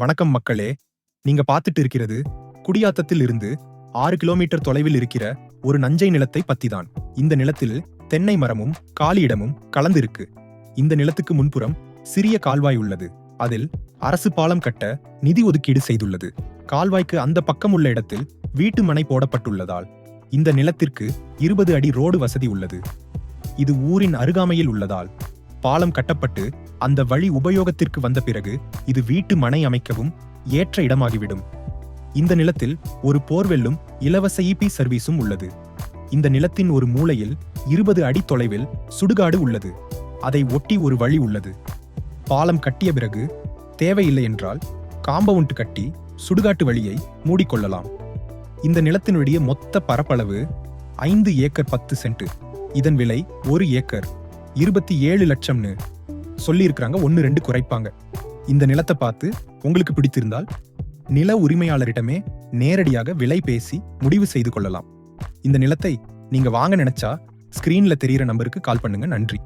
வணக்கம் மக்களே. நீங்க பார்த்துட்டு இருக்கிறது குடியாத்தத்தில் இருந்து ஆறு கிலோமீட்டர் தொலைவில் இருக்கிற ஒரு நஞ்சை நிலத்தை பத்திதான். இந்த நிலத்தில் தென்னை மரமும் காலியிடமும் கலந்திருக்கு. இந்த நிலத்துக்கு முன்புறம் சிறிய கால்வாய் உள்ளது. அதில் அரசு பாலம் கட்ட நிதி ஒதுக்கீடு செய்துள்ளது. கால்வாய்க்கு அந்த பக்கம் உள்ள இடத்தில் வீட்டு மனை போடப்பட்டுள்ளதால் இந்த நிலத்திற்கு இருபது அடி ரோடு வசதி உள்ளது. இது ஊரின் அருகாமையில் உள்ளதால் பாலம் கட்டப்பட்டு அந்த வழி உபயோகத்திற்கு வந்த பிறகு இது வீட்டு மனை அமைக்கவும் ஏற்ற இடமாகிவிடும். இந்த நிலத்தில் ஒரு போர்வெல்லும் இலவச இபி சர்வீஸும் உள்ளது. இந்த நிலத்தின் ஒரு மூலையில் இருபது அடி தொலைவில் சுடுகாடு உள்ளது. அதை ஒட்டி ஒரு வழி உள்ளது. பாலம் கட்டிய பிறகு தேவையில்லை என்றால் காம்பவுண்ட் கட்டி சுடுகாட்டு வழியை மூடிக்கொள்ளலாம். இந்த நிலத்தினுடைய மொத்த பரப்பளவு ஐந்து ஏக்கர் பத்து சென்ட். இதன் விலை ஒரு ஏக்கர். இருபத்தி ஏழு லட்சம்னு சொல்லியிருக்கிறாங்க. ஒன்று ரெண்டு குறைப்பாங்க. இந்த நிலத்தை பார்த்து உங்களுக்கு பிடித்திருந்தால் நில உரிமையாளரிடமே நேரடியாக விலை பேசி முடிவு செய்து கொள்ளலாம். இந்த நிலத்தை நீங்க வாங்க நினைச்சா ஸ்கிரீன்ல தெரியிற நம்பருக்கு கால் பண்ணுங்க. நன்றி.